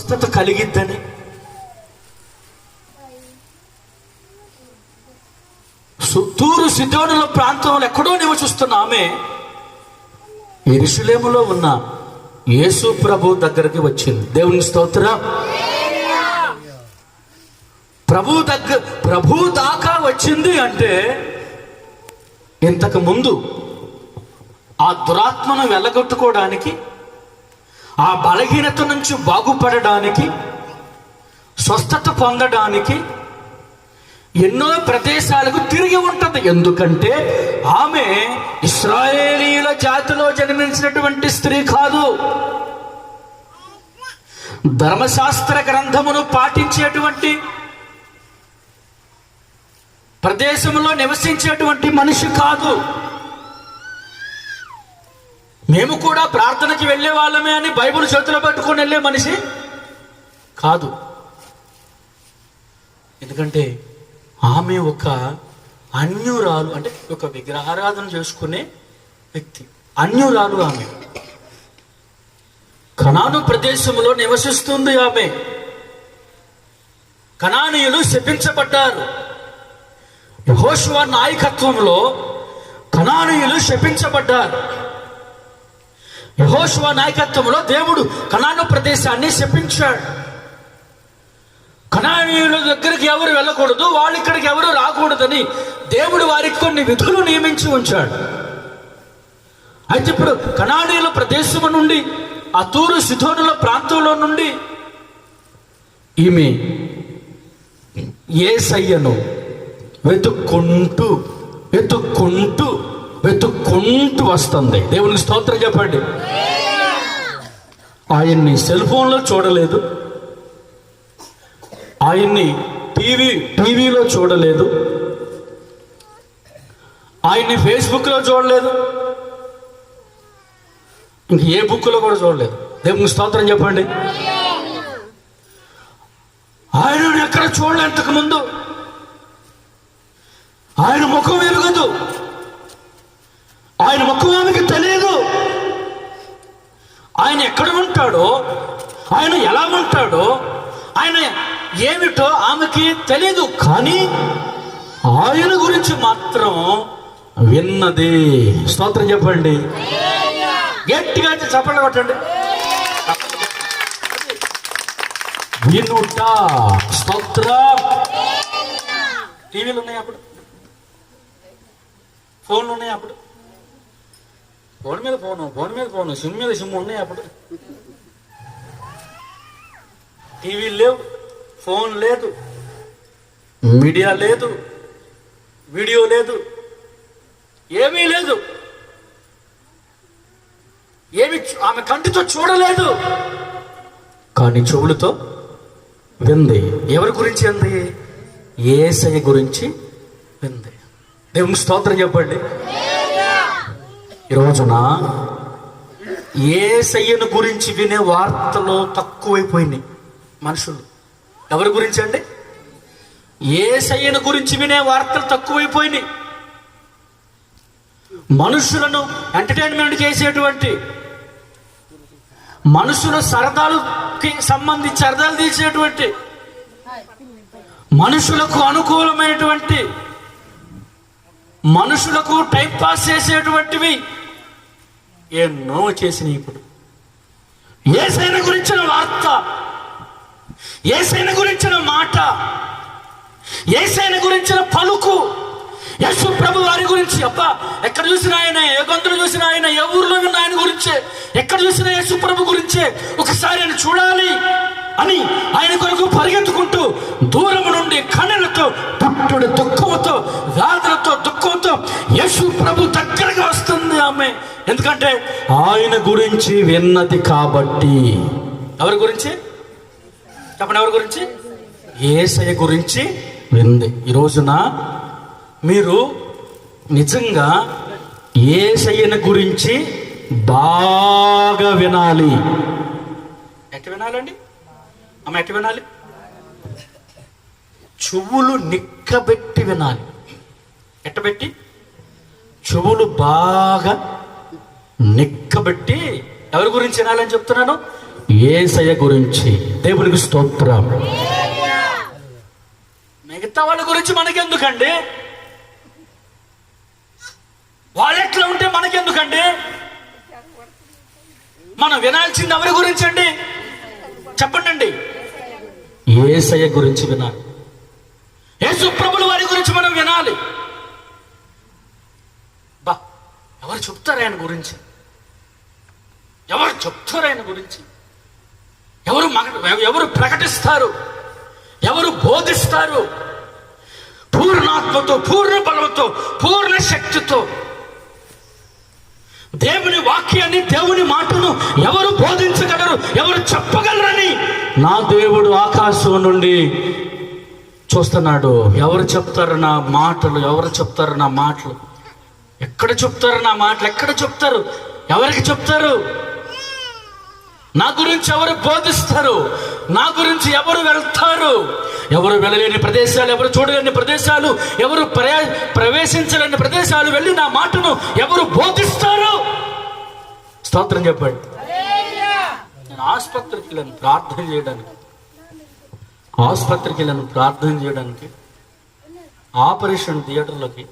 స్వస్థత కలిగిద్దని. తూరు సిద్ధోనుల ప్రాంతంలో ఎక్కడో నివసిస్తున్న ఆమె ఎరుషులేములో ఉన్న యేసు ప్రభు దగ్గరికి వచ్చింది. దేవుని స్తోత్రం. ప్రభు దగ్గర ప్రభు దాకా వచ్చింది అంటే ఇంతకు ముందు ఆ దురాత్మను వెళ్ళగొట్టుకోవడానికి ఆ బలహీనత నుంచి బాగుపడడానికి స్వస్థత పొందడానికి ఎన్నో ప్రదేశాలకు తిరిగి ఉంటుంది. ఎందుకంటే ఆమె ఇస్రాయేలీల జాతిలో జన్మించినటువంటి స్త్రీ కాదు. ధర్మశాస్త్ర గ్రంథమును పాటించేటువంటి ప్రదేశంలో నివసించేటువంటి మనిషి కాదు. మేము కూడా ప్రార్థనకి వెళ్ళే వాళ్ళమే అని బైబిల్ చేతిలో పట్టుకొని వెళ్ళే మనిషి కాదు. ఎందుకంటే ఆమె ఒక అన్యురాలు అంటే ఒక విగ్రహారాధన చేసుకునే వ్యక్తి. అన్యురాలు ఆమె. కణాను ప్రదేశంలో నివసిస్తుంది ఆమె. కణానీయులు శపించబడ్డారు. యెహోషువ నాయకత్వంలో కణానీయులు శపించబడ్డారు. యహోశువ నాయకత్వంలో దేవుడు కణాను ప్రదేశాన్ని శపించాడు. కణానీయుల దగ్గరికి ఎవరు వెళ్ళకూడదు వాళ్ళు ఇక్కడికి ఎవరు రాకూడదని దేవుడు వారికి కొన్ని విధులు నియమించి ఉంచాడు. అయితే ఇప్పుడు కణానీయుల ప్రదేశం నుండి ఆ తూరు సిధోనుల ప్రాంతంలో నుండి ఈమె ఏసయ్యను వెతుక్కుంటూ వెతుక్కుంటూ వెతుక్కుంటూ వస్తుంది. దేవునికి స్తోత్రం చెప్పండి. ఆయన్ని సెల్ ఫోన్లో చూడలేదు. ఆయన్ని టీవీ టీవీలో చూడలేదు. ఆయన్ని ఫేస్బుక్లో చూడలేదు. ఇంక ఏ బుక్లో కూడా చూడలేదు. దేవునికి స్తోత్రం చెప్పండి. ఆయన ఎక్కడ చూడలేదు ముందు? ఆయన ముఖం ఎరగదు ఆయన ముఖం ఆమెకి తెలియదు ఆయన ఎక్కడ ఉంటాడో ఆయన ఎలా ఉంటాడో ఆయన ఏమిటో ఆమెకి తెలియదు కానీ ఆయన గురించి మాత్రం విన్నది. స్తోత్రం చెప్పండి. గట్టిగా అయితే చప్పట్లు కొట్టండి. వినుట స్తోత్రం. టీవీలు ఉన్నాయి అప్పుడు? ఫోన్లు ఉన్నాయి అప్పుడు? ఫోన్ మీద ఫోను ఫోన్ మీద ఫోను సిమ్ మీద సిమ్ ఉన్నాయి అప్పుడు? టీవీ లేవు ఫోన్ లేదు మీడియా లేదు వీడియో లేదు ఏమీ లేదు. ఏమి ఆమె కంటితో చూడలేదు. కానీ చెవులతో వింది. ఎవరి గురించి అంది? ఏసయ గురించి వింది. దేవుని స్తోత్రం చెప్పండి. ఈ రోజున ఏసయ్యను గురించి వినే వార్తలు తక్కువైపోయినాయి. మనుషులు. ఎవరి గురించి అండి? ఏసయ్యను గురించి వినే వార్తలు తక్కువైపోయినాయి. మనుషులను ఎంటర్టైన్మెంట్ చేసేటువంటి మనుషుల సరదాలకి సంబంధించి సరదాలు తీసేటువంటి మనుషులకు అనుకూలమైనటువంటి మనుషులకు టైం పాస్ చేసేటువంటివి ఎన్నో చేసినాయి ఇప్పుడు. ఏసైన గురించిన వార్త ఏసైన గురించిన మాట ఏసైన గురించిన పలుకు. యశు ప్రభు వారి గురించి అబ్బా ఎక్కడ చూసిన ఆయన ఏ గొంతులు చూసిన ఆయన ఏ ఊర్లో ఉన్న ఆయన గురించే ఎక్కడ చూసిన యశు ప్రభు గురించే ఒకసారి ఆయన చూడాలి అని ఆయన కొరకు పరిగెత్తుకుంటూ దూరం నుండి కన్నెలతో పుట్టుడు దుఃఖంతో వ్యాధులతో దుఃఖంతో యశు ప్రభు దగ్గరగా వస్తుంది ఆమె. ఎందుకంటే ఆయన గురించి విన్నది కాబట్టి. ఎవరి గురించి? చెప్పండి ఎవరి గురించి? ఏసయ గురించి వింది. ఈ రోజున మీరు నిజంగా ఏసయ్యన గురించి బాగా వినాలి. ఎట్ట వినాలండి? అమ్మ ఎట్ట వినాలి? చెవులు నిక్కబెట్టి వినాలి. ఎట్టబెట్టి చెవులు బాగా నిక్కబెట్టి ఎవరి గురించి వినాలని చెప్తున్నాను? ఏసయ గురించి దేవునికి స్తోత్రం. మిగతా వాళ్ళ గురించి మనకెందుకండి? వాళ్ళు ఎట్లా ఉంటే మనకెందుకండి? మనం వినాల్సింది ఎవరి గురించి అండి చెప్పండి అండి గురించి వినాలి. ఏ ప్రభుల వారి గురించి మనం వినాలి. బా ఎవరు చెప్తారు ఆయన గురించి? ఎవరు చెప్తారు ఆయన గురించి? ఎవరు మగ ఎవరు ప్రకటిస్తారు? ఎవరు బోధిస్తారు? పూర్ణాత్మతో పూర్ణ బలంతో పూర్ణ శక్తితో. దేవుని వాక్యాన్ని దేవుని మాటను ఎవరు బోధించగలరు? ఎవరు చెప్పగలరని? నా దేవుడు ఆకాశం నుండి చూస్తున్నాడు. ఎవరు చెప్తారు నా మాటలు? ఎవరు చెప్తారు నా మాటలు? ఎక్కడ చెప్తారు నా మాటలు? ఎక్కడ చెప్తారు? ఎవరికి చెప్తారు? నా గురించి ఎవరు బోధిస్తారు? నా గురించి ఎవరు వెళ్తారు? ఎవరు వెళ్ళలేని ప్రదేశాలు ఎవరు చూడలేని ప్రదేశాలు ఎవరు ప్రవేశించలేని ప్రదేశాలు వెళ్ళి నా మాటను ఎవరు బోధిస్తారు? స్తోత్రం చెప్పండి. నేను ఆసుపత్రికి వెళ్ళాను ప్రార్థన చేయడానికి. ఆసుపత్రికి వెళ్ళాను ప్రార్థన చేయడానికి ఆపరేషన్ థియేటర్లోకి